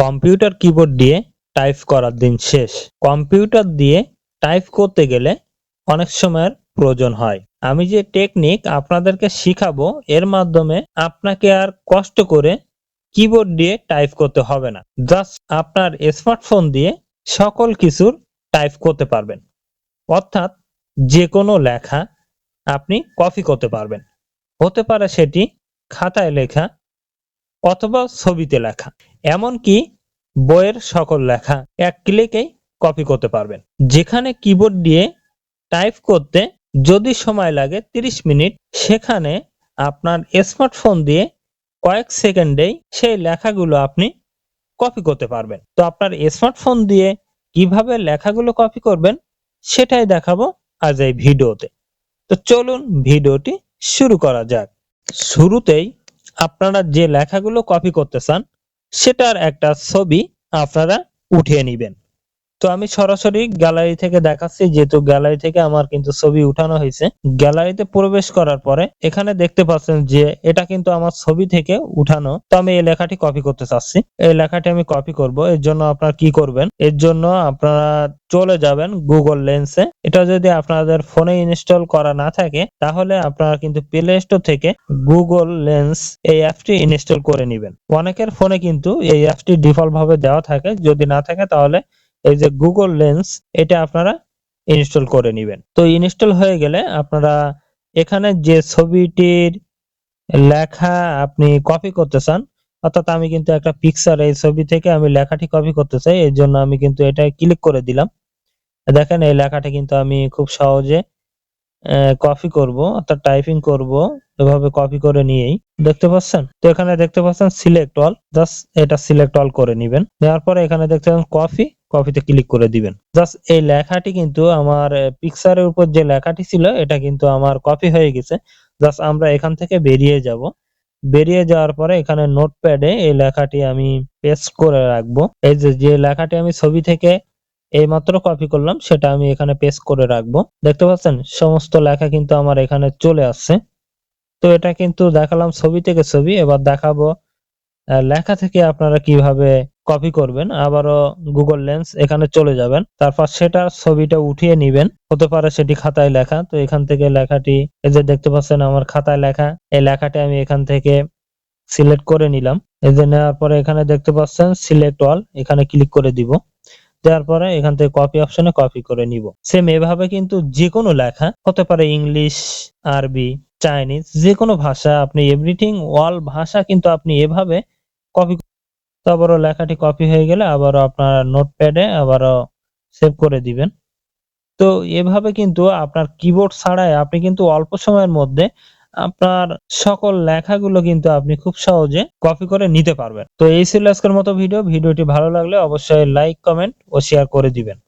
Computer keyboard দিয়ে type করার দিন শেষ। কম্পিউটার দিয়ে টাইপ করতে গেলে অনেক সময়ের প্রয়োজন হয়। আমি যে টেকনিক আপনাদেরকে শিখাবো, এর মাধ্যমে আপনাকে আর কষ্ট করে কিবোর্ড দিয়ে টাইপ করতে হবে না। জাস্ট আপনার স্মার্টফোন দিয়ে সকল কিছুর টাইপ করতে পারবেন। অর্থাৎ যে কোনো লেখা আপনি কপি করতে পারবেন। হতে পারে সেটি খাতায় লেখা অথবা ছবিতে লেখা। এমনকি বইয়ের সকল লেখা এক ক্লিকেই কপি করতে পারবেন। যেখানে কিবোর্ড দিয়ে টাইপ করতে যদি সময় লাগে 30 মিনিট, সেখানে আপনার স্মার্টফোন দিয়ে কয়েক সেকেন্ডেই সেই লেখাগুলো আপনি কপি করতে পারবেন। তো আপনার স্মার্টফোন দিয়ে কীভাবে লেখাগুলো কপি করবেন, সেটাই দেখাবো আজ এই ভিডিওতে। তো চলুন ভিডিওটি শুরু করা যাক। শুরুতেই আপনারা যে লেখাগুলো কপি করতে চান সেটার একটা ছবি আপনারা উঠিয়ে নেবেন। তো আমি সরাসরি গ্যালারি থেকে দেখাচ্ছি, যেহেতু গ্যালারি থেকে আমার কিন্তু ছবি উঠানো হয়েছে। গ্যালারিতে প্রবেশ করার পরে এখানে দেখতে পাচ্ছেন যে এটা কিন্তু আমার ছবি থেকে উঠানো। তো আমি এই লেখাটি কপি করতে চাচ্ছি। এই লেখাটি আমি কপি করব। এর জন্য আপনারা কি করবেন? এর জন্য আপনারা চলে যাবেন গুগল লেন্সে এটা যদি আপনাদের ফোনে ইনস্টল করা না থাকে, তাহলে আপনারা কিন্তু প্লে স্টোর থেকে গুগল লেন্স এই অ্যাপটি ইনস্টল করে নেবেন। অনেকের ফোনে কিন্তু এই অ্যাপটি ডিফল্ট ভাবে দেওয়া থাকে। যদি না থাকে, তাহলে এই যে গুগল লেন্স এটা আপনারা ইনস্টল করে নেবেন। তো ইনস্টল হয়ে গেলে আপনারা এখানে যে ছবিটির লেখা আপনি কপি করতে চান, অর্থাৎ আমি কিন্তু একটা পিকচার এই ছবি থেকে আমি লেখাটি কপি করতে চাই, এর জন্য আমি কিন্তু এটা ক্লিক করে দিলাম। দেখেন এই লেখাটি কিন্তু আমি খুব সহজে কপি করব, অর্থাৎ টাইপিং করব, এভাবে কপি করে নিয়েই। দেখতে পাচ্ছেন? তো এখানে দেখতে পাচ্ছেন সিলেক্ট অল জাস্ট এটা সিলেক্ট অল করে নেবেন। নেওয়ার পরে এখানে দেখতে পাচ্ছেন কপি কপিতে ক্লিক করে দিবেন। জাস্ট এই লেখাটি কিন্তু আমার পিকচারের উপর যে লেখাটি ছিল, এটা কিন্তু আমার কপি হয়ে গেছে। জাস্ট আমরা এখান থেকে বেরিয়ে যাব। বেরিয়ে যাওয়ার পরে এখানে নোটপ্যাডে এই লেখাটি আমি পেস্ট করে রাখব। এই যে যে লেখাটি আমি ছবি থেকে এইমাত্র কপি করলাম, সেটা আমি এখানে পেস্ট করে রাখব। দেখতে পাচ্ছেন? সমস্ত লেখা কিন্তু আমার এখানে চলে আসছে। তো এটা কিন্তু দেখালাম ছবি থেকে ছবি। এবার দেখাবো লেখা থেকে আপনারা কীভাবে কপি করবেন, আবারও গুগল লেন্স এখানে চলে যাবেন। তারপর সেটার ছবিটা উঠিয়ে নিবেন। হতে পারে সেটি খাতায় লেখা। তো এখান থেকে লেখাটি, এই যে দেখতে পাচ্ছেন আমার খাতায় লেখা, এই লেখাটি আমি এখান থেকে সিলেক্ট করে নিলাম। এই যে নেওয়ার পরে এখানে দেখতে পাচ্ছেন সিলেক্ট অল এখানে ক্লিক করে দিব। দেওয়ার পরে এখান থেকে কপি অপশনে কপি করে নিব। সেম এভাবে কিন্তু যে কোনো লেখা, হতে পারে ইংলিশ আরবি চাইনিজ যে কোনো ভাষা, আপনি এভরিথিং অল ভাষা কিন্তু আপনি এভাবে কপি তো আবারও লেখাটি কপি হয়ে গেলে আবারও আপনার নোটপ্যাডে আবারও সেভ করে দিবেন। তো এভাবে কিন্তু আপনার কিবোর্ড ছাড়াই আপনি কিন্তু অল্প সময়ের মধ্যে আপনার সকল লেখাগুলো কিন্তু আপনি খুব সহজে কপি করে নিতে পারবেন। তো এই ছিল আজকের মতো ভিডিও ভিডিওটি ভালো লাগলে অবশ্যই লাইক কমেন্ট ও শেয়ার করে দিবেন।